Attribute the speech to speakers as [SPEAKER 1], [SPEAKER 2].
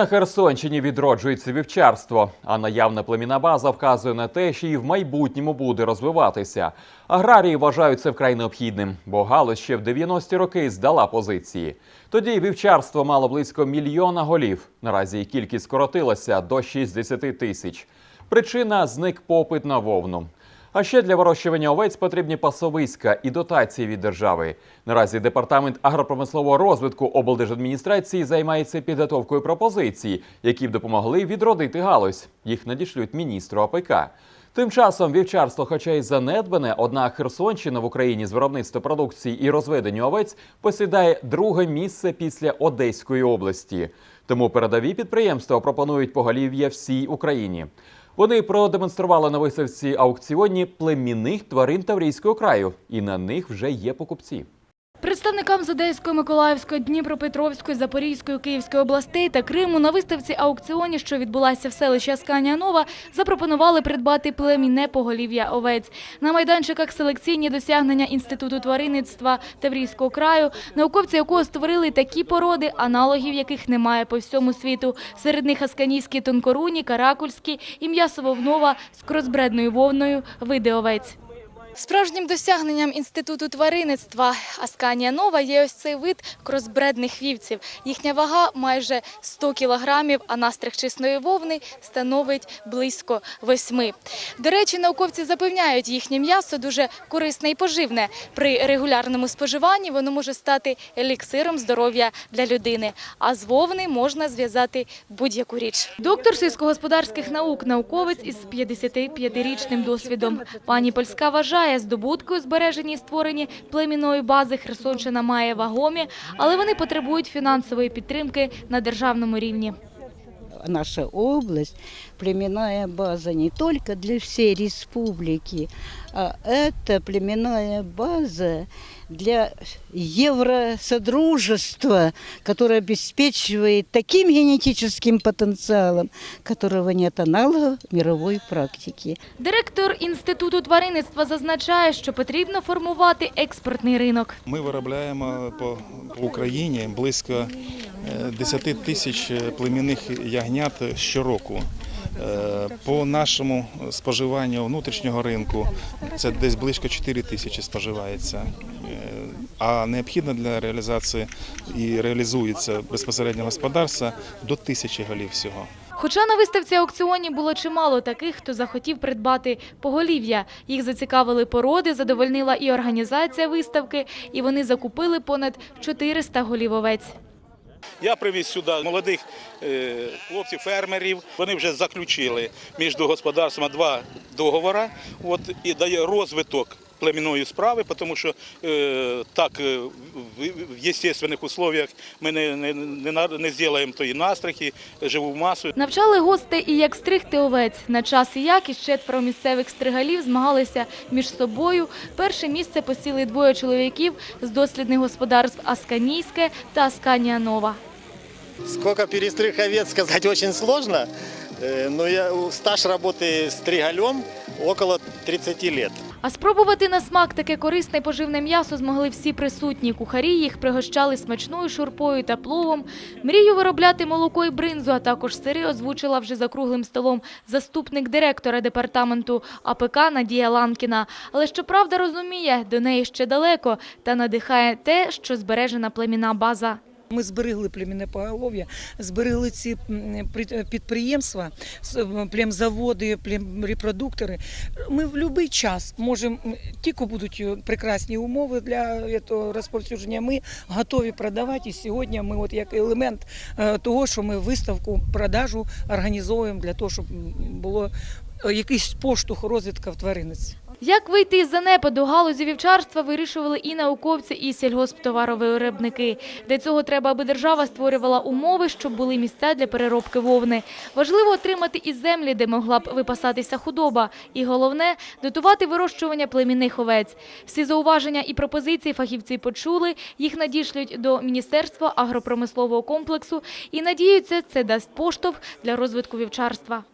[SPEAKER 1] На Херсонщині відроджується вівчарство, а наявна племінна база вказує на те, що і в майбутньому буде розвиватися. Аграрії вважають це вкрай необхідним, бо галузь ще в 90-ті роки здала позиції. Тоді вівчарство мало близько мільйона голів. Наразі їх кількість скоротилася до 60 тисяч. Причина зник попит на вовну. А ще для вирощування овець потрібні пасовиська і дотації від держави. Наразі департамент агропромислового розвитку облдержадміністрації займається підготовкою пропозицій, які б допомогли відродити галузь. Їх надішлють міністру АПК. Тим часом вівчарство, хоча й занедбане, однак Херсонщина в Україні з виробництва продукції і розведення овець посідає друге місце після Одеської області. Тому передові підприємства пропонують поголів'я всій Україні. Вони продемонстрували на виставці аукціоні племінних тварин Таврійського краю, і на них вже є покупці.
[SPEAKER 2] Представникам з Одеської, Миколаївської, Дніпропетровської, Запорізької, Київської областей та Криму на виставці аукціоні, що відбулася в селищі Асканія Нова, запропонували придбати племінне поголів'я овець. На майданчиках селекційні досягнення Інституту тваринництва Таврійського краю, науковці якого створили такі породи, аналогів яких немає по всьому світу. Серед них асканійські тонкоруні, каракульські і м'ясо-вовнова з кросбредною вовною види овець. Справжнім досягненням Інституту тваринництва Асканія Нова є ось цей вид кросбредних вівців. Їхня вага майже 100 кілограмів, а настриг чисної вовни становить близько 8. До речі, науковці запевняють, їхнє м'ясо дуже корисне і поживне. При регулярному споживанні воно може стати еліксиром здоров'я для людини. А з вовни можна зв'язати будь-яку річ. Доктор сільськогосподарських наук, науковець із 55-річним досвідом. Пані Польська вважає, здобутки у збереженні і створенні племінної бази Херсонщина має вагомі, але вони потребують фінансової підтримки на державному рівні.
[SPEAKER 3] Наша область племенная база не только для всей республики, а это племенная база для Евросодружества, которое обеспечивает таким генетическим потенциалом, которого нет аналогов в мировой практике.
[SPEAKER 2] Директор Інституту тваринництва зазначає, що потрібно формувати експортний ринок.
[SPEAKER 4] Ми виробляємо по, по Україні близько 10 тисяч племінних ягнят щороку. Е, По нашому споживанню внутрішнього ринку це десь близько 4 тисячі споживається. Е, А необхідно для реалізації і реалізується безпосередньо господарства до тисячі голів всього.
[SPEAKER 2] Хоча на виставці аукціоні було чимало таких, хто захотів придбати поголів'я. Їх зацікавили породи, задовольнила і організація виставки, і вони закупили понад 400 голів овець.
[SPEAKER 5] Я привіз сюди молодих е, хлопців, фермерів. Вони вже заключили між господарствами два договори. От і дає розвиток племінної справи, тому що е, так е, в, в естественних условиях ми не, не, не, на- не зробимо тої настрахи, живу масу.
[SPEAKER 2] Навчали гостей і як стригти овець. На час і якість четверо місцевих стригалів змагалися між собою. Перше місце посіли двоє чоловіків з дослідних господарств Асканійське та Асканія Нова.
[SPEAKER 6] Сколько перестриг овец сказать очень сложно, Э, но я стаж работы стригалем около 30 лет.
[SPEAKER 2] А спробувати на смак таке корисне поживне м'ясо змогли всі присутні. Кухарі їх пригощали смачною шурпою та пловом. Мрію виробляти молоко і бринзу, а також сири озвучила вже за круглим столом заступник директора департаменту АПК Надія Ланкіна. Але щоправда розуміє, до неї ще далеко та надихає те, що збережена племінна база.
[SPEAKER 7] Ми зберегли племінне поголов'я, зберегли ці м, підприємства, племзаводи, племрепродуктори. Ми в будь-який час можемо, тільки будуть е, прекрасні умови для цього розповсюдження. Ми готові продавати. І сьогодні ми, от як елемент е, того, що ми виставку, продажу організовуємо для того, щоб було е, якийсь поштовх розвитку в тваринниці.
[SPEAKER 2] Як вийти із занепаду галузі вівчарства вирішували і науковці, і сільгосптоваровиробники. Для цього треба, аби держава створювала умови, щоб були місця для переробки вовни. Важливо отримати і землі, де могла б випасатися худоба. І головне – дотувати вирощування племінних овець. Всі зауваження і пропозиції фахівці почули, їх надішлють до Міністерства агропромислового комплексу і надіються, це дасть поштовх для розвитку вівчарства.